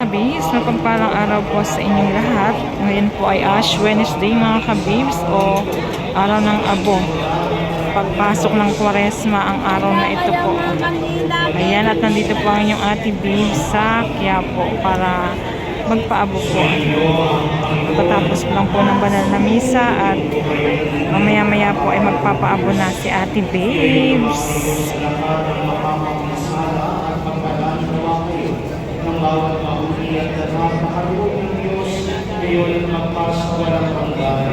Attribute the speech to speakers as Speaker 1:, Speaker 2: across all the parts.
Speaker 1: Kabibs, mapagpalang araw po sa inyong lahat. Ngayon po ay Ash Wednesday mga kabibs o araw ng abo. Pagpasok ng kwaresma ang araw na ito po. Ayan at nandito po ang inyong ate Bibs sa Quiapo para magpaabo po. Pagkatapos lang po ng banal na misa at mamaya-maya po ay magpapaabo na si ate Babes.
Speaker 2: Ng bawat mabuti at napakaluwag ng Diyos ngayon at magpasa walang hanggan.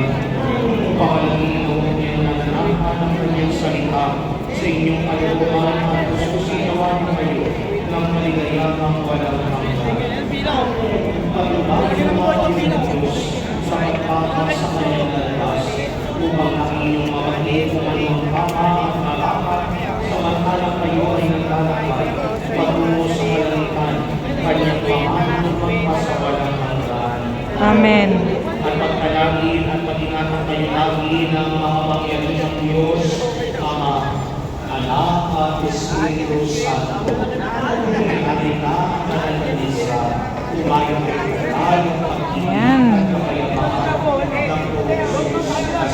Speaker 2: Pahalangin mo niya na nanahan ng kanyang salita sa inyong kalooban at susinawan kayo ng maligayang walang hanggan. Paglubahan mo ang inyong Diyos sa pagpapa sa kanyang lalas upang ang inyong mamahin kung anong tama at malapat samantalang kayo ay naglalakbay patungo sa kalangitan kanyang pamahan ng pagpasawalang hanggan.
Speaker 1: Amen.
Speaker 2: At pagkalangin at mag-ingatan kayo lagi ng makapangyarihan ng Diyos, Ama, Anak at Espiritu Santo. Kami ka at isa, umayon kayo tayo.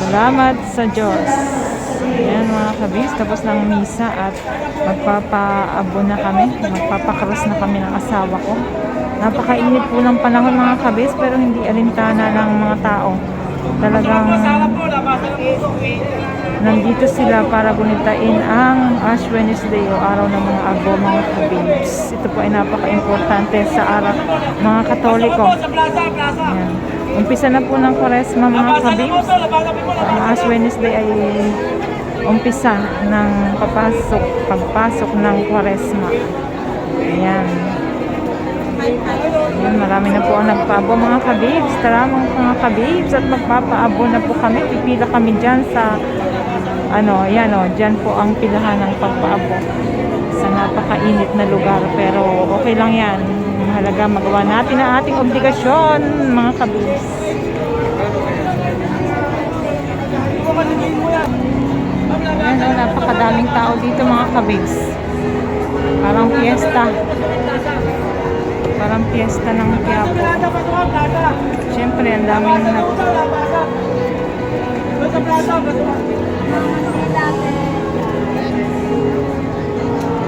Speaker 1: Salamat sa Diyos. Ayan mga kabis, tapos ng misa at magpapaabo na kami. Magpapakros na kami ng asawa ko. Napakainit po ng panahon mga kabis pero hindi alintana ng mga tao. Talagang nandito sila para gunitain ang Ash Wednesday o araw ng mga abo mga kabibs. Ito po ay napaka-importante sa araw mga katoliko. Ayan. Umpisa na po ng Kwaresma mga kabibs. Ang Ash Wednesday ay umpisa ng papasok, pagpasok ng Kwaresma. Ayan. Ayan, marami na po ang nagpaabo mga kabibs. Tara mga kabibs at magpapaabo na po kami. Pipila kami dyan sa ano, ayan o, dyan po ang pilahan ng pagpaabo sa napakainit na lugar. Pero okay lang yan. Mahalaga magawa natin ang ating obligasyon, mga kabibs. Ayan o, napakadaming tao dito mga kabibs. Parang fiesta. Parang fiesta ng Quiapo. Siyempre, ang daming nag...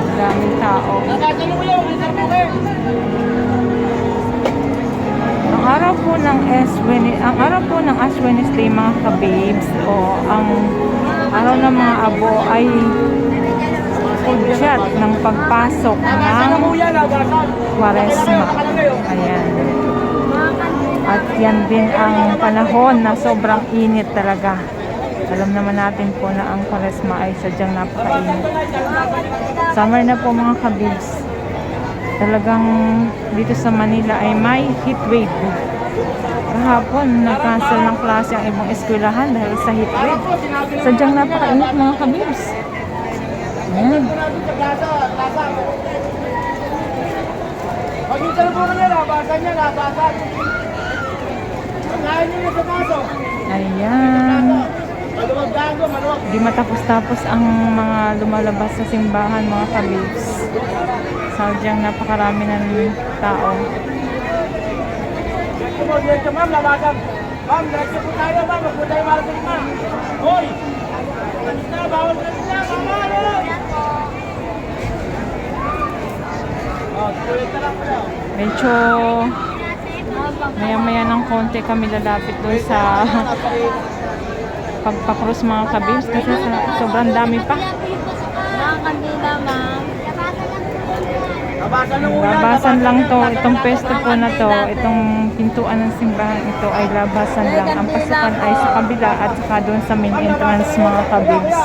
Speaker 1: Ang daming tao. Ang araw po ng S ang araw po ng Ash Wednesday mga kababes o ang araw ng mga abo ay pudyat ng pagpasok ng Kwaresma. Ayan. At yan din ang panahon na sobrang init talaga. Alam naman natin po na ang Kwaresma ay sadyang napakainit. Summer na po mga kabibs. Talagang dito sa Manila ay may heat wave. Kahapon, nag-cancel ng klase ang ibang eskwelahan dahil sa heat wave. Sadyang napakainit mga kabibs. Ayan.
Speaker 3: Pag yung telepono niya, labasan niya, labasan. Ayaw niya sa kaso.
Speaker 1: Ayan.
Speaker 3: Maluwag gago, maluwag.
Speaker 1: Di matapos-tapos ang mga lumalabas sa simbahan mga kabibs. Sadyang napakarami ng tao.
Speaker 3: Ma'am, labasan. Ma'am, diretso po tayo, ma'am. Huwag po tayo marating, ma'am. Hoy!
Speaker 1: Medyo maya-maya ng konti kami lalapit doon sa pagpakros mga kabibs kasi sa- sobrang dami pa.
Speaker 3: Labasan
Speaker 1: lang to, itong pesto po na to, itong pintuan ng simbahan ito ay labasan lang. Ang pasukan ay sa kabila at saka doon sa main entrance mga kabibs.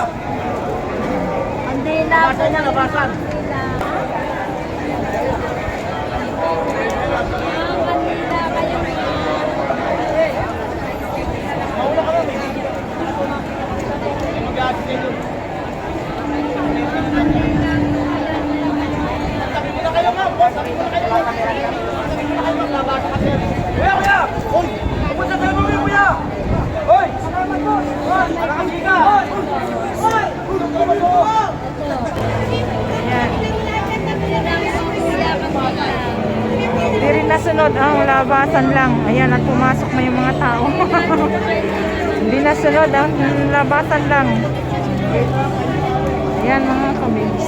Speaker 4: Kandila.
Speaker 3: Labasan niya, labasan.
Speaker 1: nasunod ang labasan lang. Ayan, at pumasok na yung mga tao. Hindi nasunod ang labasan lang. Ayan mga kabibs.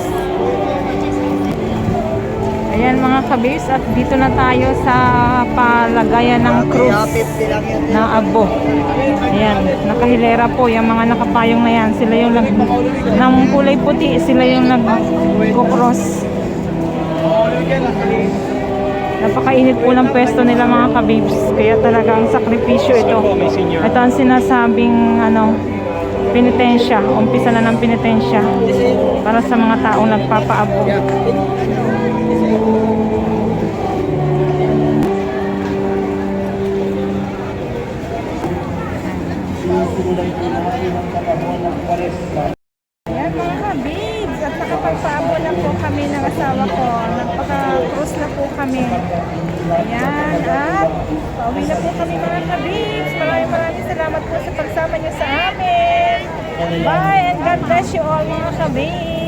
Speaker 1: Ayan mga kabibs at dito na tayo sa palagayan ng cruise ng Abo. Ayan, nakahilera po yung mga nakapayong na yan. Sila yung nag, ng kulay puti, sila yung nag-cross. Napakainit po ng pwesto nila mga kabibs. Kaya talagang sakripisyo ito. Ito ang sinasabing ano, penitensya. Umpisa na ng penitensya para sa mga taong nagpapaabo. Yan mga kabibs. At nakapagpaabo na po kami ng asawa ko. Nagpaka-cruise na po kami. Ayan. At pauwi na po kami mga kabibs. Maraming maraming salamat po sa pagsama niyo sa amin. Bye and God bless you all mga kabibs.